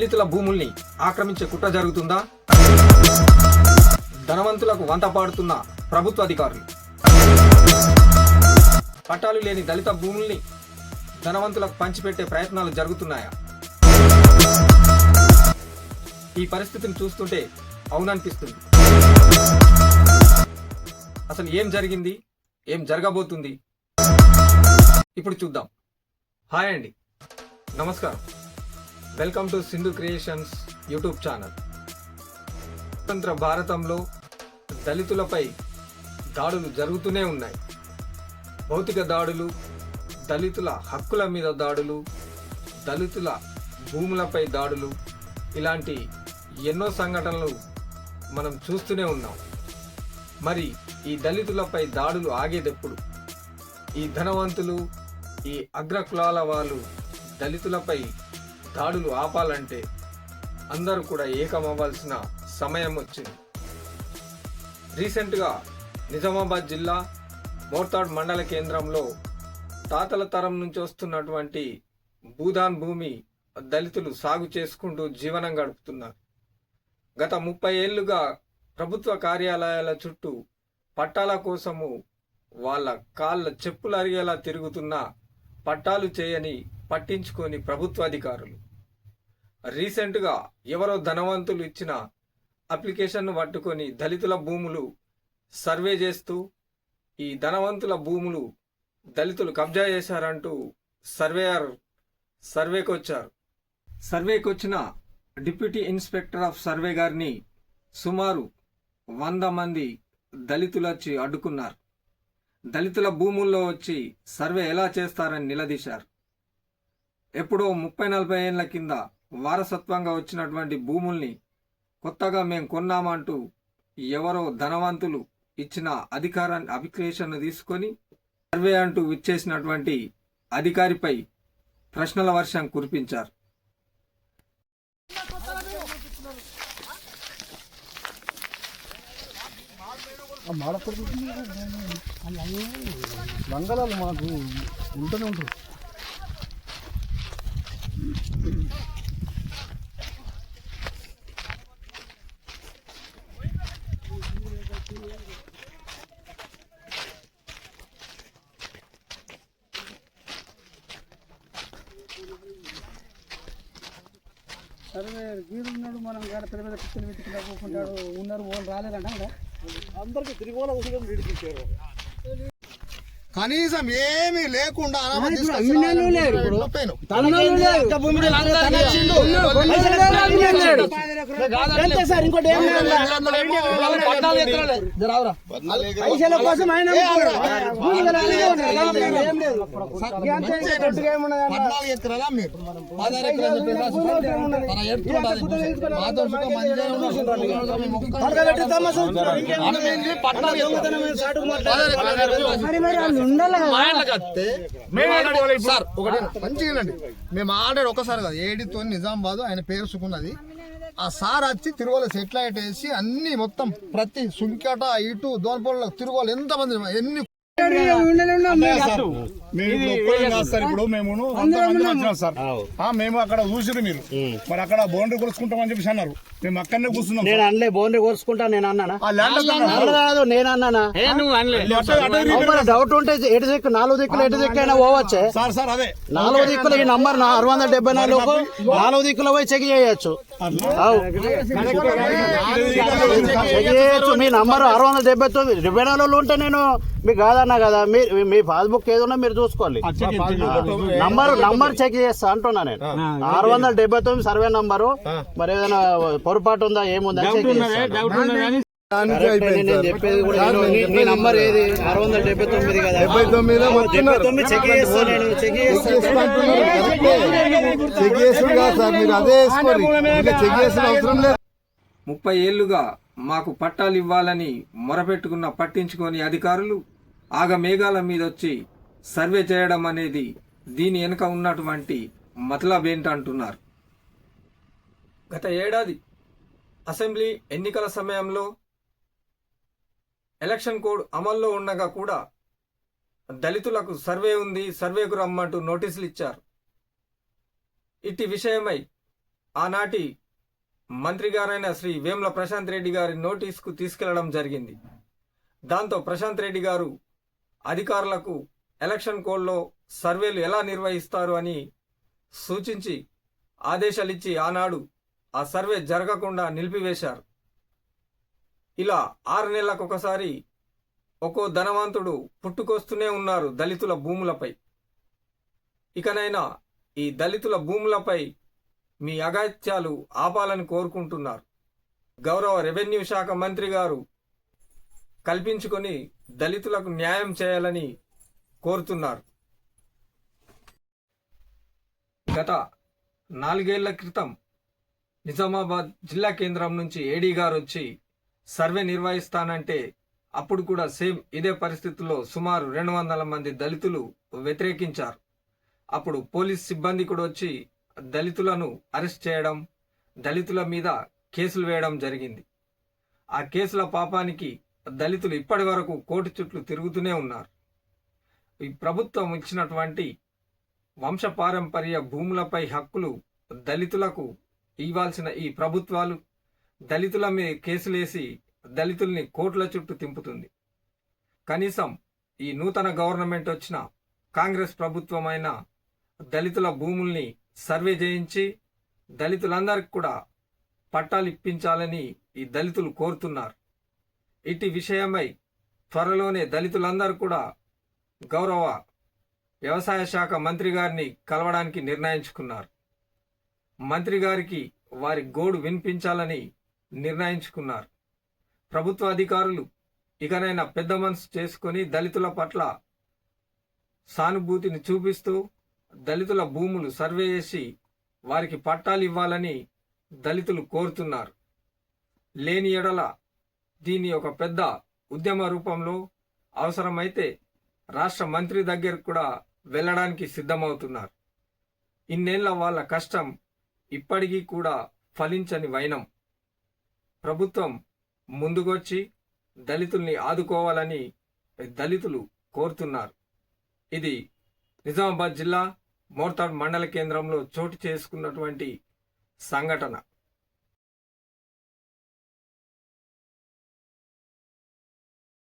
దళితుల భూముల్ని ఆక్రమించే కుట్ర జరుగుతుందా? ధనవంతులకు వంత పాడుతున్న ప్రభుత్వ అధికారులు. పట్టాలు లేని దళిత భూముల్ని ధనవంతులకు పంచిపెట్టే ప్రయత్నాలు జరుగుతున్నాయా? ఈ పరిస్థితిని చూస్తుంటే అవుననిపిస్తుంది. అసలు ఏం జరిగింది? ఏం జరగబోతుంది? ఇప్పుడు చూద్దాం. హాయ్ అండి. నమస్కారం. Welcome to Sindhu creations YouTube channel స్వతంత్ర భారతంలో దళితులపై దాడులు జరుగుతూనే ఉన్నాయి. భౌతిక దాడులు దళితుల హక్కుల మీద దాడులు దళితుల భూములపై దాడులు ఇలాంటి ఎన్నో సంఘటనలు మనం చూస్తూనే ఉన్నాం. మరి ఈ దళితులపై దాడులు ఆగేదెప్పుడు ఈ ధనవంతులు ఈ అగ్రకులాల వాళ్ళు దళితులపై దాడులు ఆపాలంటే అందరూ కూడా ఏకమవ్వాల్సిన సమయం వచ్చింది. రీసెంట్గా నిజామాబాద్ జిల్లా మోర్తాడ్ మండల కేంద్రంలో తాతల తరం నుంచి వస్తున్నటువంటి భూదాన్ భూమి దళితులు సాగు చేసుకుంటూ జీవనం గడుపుతున్నారు. గత ముప్పై ఏళ్ళుగా ప్రభుత్వ కార్యాలయాల చుట్టూ పట్టాల కోసము వాళ్ళ కాళ్ళ చెప్పులు అరిగేలా తిరుగుతున్న పట్టాలు చేయని పట్టించుకొని ప్రభుత్వాధికారులు. రీసెంట్గా ఎవరో ధనవంతులు ఇచ్చిన అప్లికేషన్ను పట్టుకొని దళితుల భూములు సర్వే చేస్తూ ఈ ధనవంతుల భూములు దళితులు కబ్జా చేశారంటూ సర్వేయర్ సర్వేకి వచ్చారు సర్వేకి వచ్చిన డిప్యూటీ ఇన్స్పెక్టర్ ఆఫ్ సర్వే గారిని సుమారు వంద మంది దళితులు వచ్చి అడ్డుకున్నారు. దళితుల భూముల్లో వచ్చి సర్వే ఎలా చేస్తారని నిలదీశారు. ఎప్పుడో ముప్పై నలభై ఏళ్ళ కింద వారసత్వంగా వచ్చినటువంటి భూముల్ని కొత్తగా మేము కొన్నామంటూ ఎవరో ధనవంతులు ఇచ్చిన అధికారాన్ని అభిక్లేషన్ను తీసుకొని సర్వే అంటూ విచ్చేసినటువంటి అధికారిపై ప్రశ్నల వర్షం కురిపించారు. బంగాళాలు మాకు ఉంటూనే ఉంటారు సరే వీరు మనం కాడ పెద్ద పెద్ద పిచ్చలు పెట్టుకుంటా పోకుంటాడు ఉన్నారు వాళ్ళు రాలేదంట అందరికి తిరిగి వాళ్ళ ఉదయం విడిపించారు. కనీసం ఏమీ లేకుండా. పైసల కోసం ఆయన భూమి సార్ ఒకటి. మేము ఆల్రెడీ ఒకసారి కదా ఏడితో నిజామాబాద్ ఆయన పేరు సుకున్నది. ఆ సార్ వచ్చి తిరువల సెటిలైట్ వేసి అన్ని మొత్తం ప్రతి సుంకట ఇటు దోనపల్లి తిరువల ఎంత మంది ఎన్ని ఇప్పుడు మేము వంద మంది వచ్చినాం సార్. ఆ, మేము అక్కడ చూసిరు మీరు. మరి అక్కడ బౌండరీ కొలుసుకుంటామని చెప్పేసి అన్నారు. మేము అక్కడనే కూర్చున్నాం నేను అనలే బోన్లే కోరుచుకుంటా నేను అన్నానా? కాదు నేను అన్నానా? మరి డౌట్ ఉంటే ఎటు దిక్కు నాలుగు దిక్కులు ఎటు దిక్కు అయినా పోవచ్చే? సార్ సార్ అదే. నాలుగు దిక్కులు ఈ నంబర్ ఆరు వందల డెబ్బై నాలుగు నాలుగు దిక్కులు పోయి. చెక్ చేయొచ్చు. మీ నంబర్ ఆరు వందల డెబ్బై తొమ్మిది. డెబ్బై నాలుగులో ఉంటే నేను మీకు కాదన్నా కదా మీ మీ పాస్బుక్ ఏదన్నా మీరు చూసుకోవాలి. నంబర్ నంబర్ చెక్ చేస్తా అంటున్నా నేను. ఆరు వందల డెబ్బై తొమ్మిది సర్వే నంబరు. మరి ఏదైనా పొరపాటు ఉందా ఏముందా చెక్ చేస్తా. డెబ్బై తొమ్మిది చెక్ చేసుడు కాదు సార్. మీరు అదే వేసుకోరు ఇంకా చెక్ చేసిన అవసరం లేదు. ముప్పై ఏళ్ళుగా మాకు పట్టాలు ఇవ్వాలని మొరపెట్టుకున్న పట్టించుకొని అధికారులు ఆగమేఘాల మీద వచ్చి సర్వే చేయడం అనేది దీని వెనుక ఉన్నటువంటి మతలబ్ ఏంటంటున్నారు? గత ఏడాది అసెంబ్లీ ఎన్నికల సమయంలో ఎలక్షన్ కోడ్ అమల్లో ఉండగా కూడా దళితులకు సర్వే ఉంది సర్వేకు రమ్మంటూ నోటీసులు ఇచ్చారు. ఇట్టి విషయమై ఆనాటి మంత్రి గారైన శ్రీ వేముల ప్రశాంత్ రెడ్డి గారి నోటీసుకు తీసుకెళ్ళడం జరిగింది. దాంతో ప్రశాంత్ రెడ్డి గారు అధికారులకు ఎలక్షన్ కోడ్లో సర్వేలు ఎలా నిర్వహిస్తారు అని సూచించి ఆదేశాలిచ్చి ఆనాడు ఆ సర్వే జరగకుండా నిలిపివేశారు. ఇలా ఆరు నెలలకు ఒకసారి ఒక్కో ధనవంతుడు పుట్టుకొస్తూనే ఉన్నారు దళితుల భూములపై. ఇకనైనా ఈ దళితుల భూములపై మీ అగాత్యాలు ఆపాలని కోరుకుంటున్నారు. గౌరవ రెవెన్యూ శాఖ మంత్రి గారు కల్పించుకొని దళితులకు న్యాయం చేయాలని కోరుతున్నారు. గత నాలుగేళ్ళ క్రితం నిజామాబాద్ జిల్లా కేంద్రం నుంచి ఏడీ గారు వచ్చి సర్వే నిర్వహిస్తానంటే అప్పుడు కూడా సేమ్ ఇదే పరిస్థితుల్లో సుమారు రెండు వందల మంది దళితులు వ్యతిరేకించారు. అప్పుడు పోలీస్ సిబ్బంది కూడా వచ్చి దళితులను అరెస్ట్ చేయడం దళితుల మీద కేసులు వేయడం జరిగింది. ఆ కేసుల పాపానికి దళితులు ఇప్పటి వరకు కోటి చుట్లు తిరుగుతూనే ఉన్నారు. ఈ ప్రభుత్వం ఇచ్చినటువంటి వంశపారంపర్య భూములపై హక్కులు దళితులకు ఇవ్వాల్సిన ఈ ప్రభుత్వాలు దళితుల మీద కేసులేసి దళితుల్ని కోట్ల చుట్టూ తింపుతుంది. కనీసం ఈ నూతన గవర్నమెంట్ వచ్చిన కాంగ్రెస్ ప్రభుత్వమైన దళితుల భూముల్ని సర్వే చేయించి దళితులందరికీ కూడా పట్టాలు ఇప్పించాలని ఈ దళితులు కోరుతున్నారు. ఇటు విషయమై త్వరలోనే దళితులందరూ కూడా గౌరవ వ్యవసాయ శాఖ మంత్రి గారిని కలవడానికి నిర్ణయించుకున్నారు. మంత్రి గారికి వారి గోడు వినిపించాలని నిర్ణయించుకున్నారు. ప్రభుత్వ అధికారులు ఇకనైనా పెద్ద మనసు చేసుకొని దళితుల పట్ల సానుభూతిని చూపిస్తూ దళితుల భూములు సర్వే చేసి వారికి పట్టాలు ఇవ్వాలని దళితులు కోరుతున్నారు. లేని ఎడల దీన్ని ఒక పెద్ద ఉద్యమ రూపంలో అవసరమైతే రాష్ట్ర మంత్రి దగ్గరకు కూడా వెళ్ళడానికి సిద్ధమవుతున్నారు. ఇన్నేళ్ళ వాళ్ళ కష్టం ఇప్పటికీ కూడా ఫలించని వైనం. ప్రభుత్వం ముందుకొచ్చి దళితుల్ని ఆదుకోవాలని దళితులు కోరుతున్నారు. ఇది నిజామాబాద్ జిల్లా మోర్తాడ్ మండల కేంద్రంలో చోటు చేసుకున్నటువంటి సంఘటన.